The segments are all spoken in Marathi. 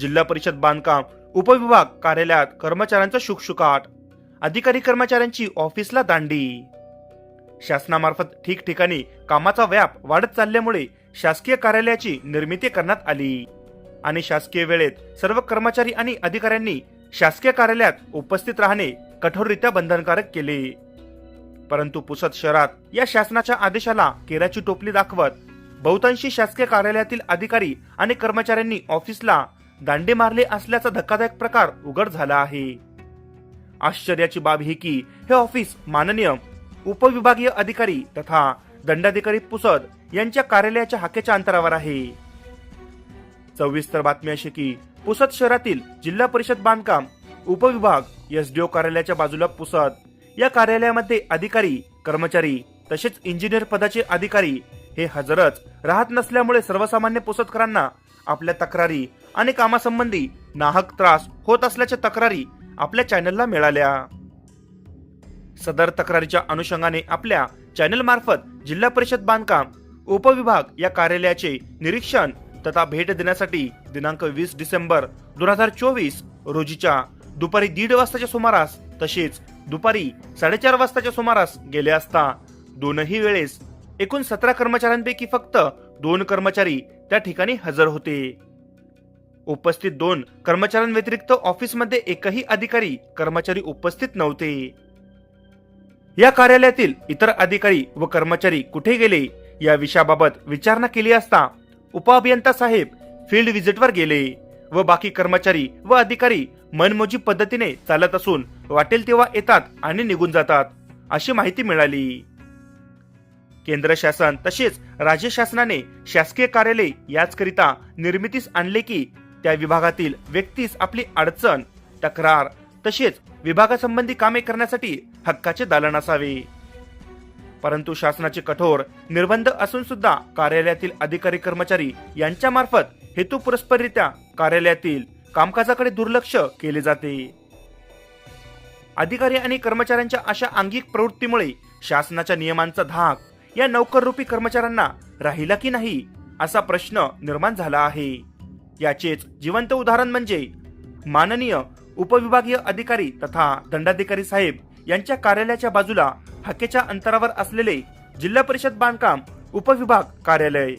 जिल्हा परिषद बांधकाम उपविभाग कार्यालयात कर्मचाऱ्यांचा शुकशुकाट अधिकारी कर्मचाऱ्यांची ऑफिसला दांडी. शासनामार्फत ठिकठिकाणी कामाचा व्याप वाढत चालल्यामुळे शासकीय कार्यालयाची निर्मिती करण्यात आली आणि शासकीय वेळेत सर्व कर्मचारी आणि अधिकाऱ्यांनी शासकीय कार्यालयात उपस्थित राहणे कठोररित्या बंधनकारक केले. परंतु पुसद शहरात या शासनाच्या आदेशाला केराची टोपली दाखवत बहुतांशी शासकीय कार्यालयातील अधिकारी आणि कर्मचाऱ्यांनी ऑफिसला दांडे मारले असल्याचा धक्कादायक प्रकार उघड झाला आहे. आश्चर्याची बाब ही की हे ऑफिस माननीय उपविभागीय अधिकारी तथा दंडाधिकारी पुसद यांच्या कार्यालयाच्या हाकेच्या अंतरावर आहे. सविस्तर बातमी अशी की पुसद शहरातील जिल्हा परिषद बांधकाम उपविभाग एसडीओ कार्यालयाच्या बाजूला पुसद या कार्यालयामध्ये अधिकारी कर्मचारी तसेच इंजिनियर पदाचे अधिकारी हे हजरच राहत नसल्यामुळे सर्वसामान्य पुसदकरांना आपल्या तक्रारी आणि कामासंबंधी नाहक त्रास होत असल्याच्या तक्रारी आपल्या चॅनलला मिळाल्या. सदर तक्रारीच्या अनुषंगाने आपल्या चॅनल मार्फत जिल्हा परिषद बांधकाम उपविभाग या कार्यालयाचे निरीक्षण तथा भेट देण्यासाठी दिनांक वीस डिसेंबर दोन हजार चोवीस रोजीच्या दुपारी दीड वाजताच्या सुमारास तसेच दुपारी साडेचार वाजताच्या सुमारास गेले असता दोनही वेळेस एकूण सतरा कर्मचाऱ्यांपैकी फक्त दोन कर्मचारी त्या ठिकाणी हजर होते. उपस्थित दोन कर्मचाऱ्यांव्यतिरिक्त ऑफिसमध्ये एकही अधिकारी कर्मचारी उपस्थित नव्हते. या कार्यालयातील इतर अधिकारी व कर्मचारी कुठे गेले या विषयाबाबत विचारणा केली असता उपअभियंता साहेब फील्ड व्हिजिटवर गेले व बाकी कर्मचारी व अधिकारी मनमोजी पद्धतीने चालत असून वाटेल तेव्हा येतात आणि निघून जातात अशी माहिती मिळाली. केंद्र शासन तसेच राज्य शासनाने शासकीय कार्यालय याचकरिता निर्मितीस आणले की त्या विभागातील व्यक्तीस आपली अडचण तक्रार तसेच विभागासंबंधी कामे करण्यासाठी हक्काचे दालन असावे. परंतु शासनाचे कठोर निर्बंध असून सुद्धा कार्यालयातील अधिकारी कर्मचारी यांच्या मार्फत हेतुपुरस्पररित्या कार्यालयातील कामकाजाकडे दुर्लक्ष केले जाते. अधिकारी आणि कर्मचाऱ्यांच्या अशा आंगिक प्रवृत्तीमुळे शासनाच्या नियमांचा धाक या नोकररूपी कर्मचाऱ्यांना राहिला की नाही असा प्रश्न निर्माण झाला आहे. याचेच जिवंत उदाहरण म्हणजे माननीय उपविभागीय अधिकारी तथा दंडाधिकारी साहेब यांच्या कार्यालयाच्या बाजूला हाकेच्या अंतरावर असलेले जिल्हा परिषद बांधकाम उपविभाग कार्यालय.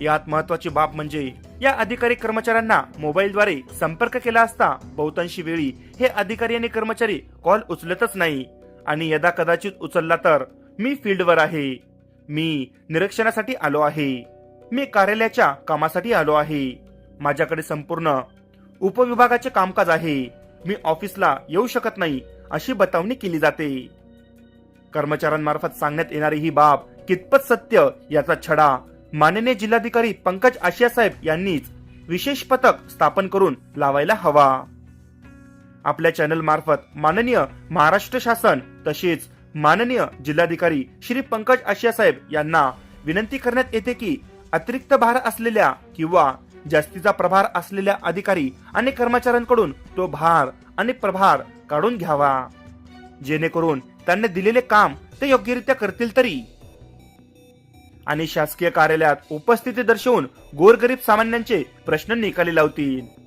यात महत्वाची बाब म्हणजे या अधिकारी कर्मचाऱ्यांना मोबाईलद्वारे संपर्क केला असता बहुतांशी वेळी हे अधिकारी आणि कर्मचारी कॉल उचलतच नाही आणि यदा कदाचित उचलला तर मी फील्डवर आहे. मी निरीक्षणासाठी आलो आहे. मी कार्यालयाच्या कामासाठी आलो आहे. माझ्याकडे संपूर्ण उपविभागाचे कामकाज आहे. मी ऑफिसला येऊ शकत नाही अशी बतावणी केली जाते. कर्मचाऱ्यांमार्फत सांगण्यात येणारी ही बाब कितपत सत्य याचा छडा माननीय जिल्हाधिकारी पंकज आशिया साहेब यांनीच विशेष पथक स्थापन करून लावायला हवा. आपल्या चॅनल मार्फत माननीय महाराष्ट्र शासन तसेच माननीय जिल्हाधिकारी श्री पंकज आशिया साहेब यांना विनंती करण्यात येते की अतिरिक्त भार असलेल्या किंवा जास्तीचा प्रभार असलेल्या अधिकारी आणि कर्मचाऱ्यांकडून तो भार आणि प्रभार काढून घ्यावा. जेणेकरून त्यांनी दिलेले काम ते योग्यरित्या करतील तरी. आणि शासकीय कार्यालयात उपस्थिती दर्शवून गोरगरीब सामान्यांचे प्रश्न निकाली लावतील.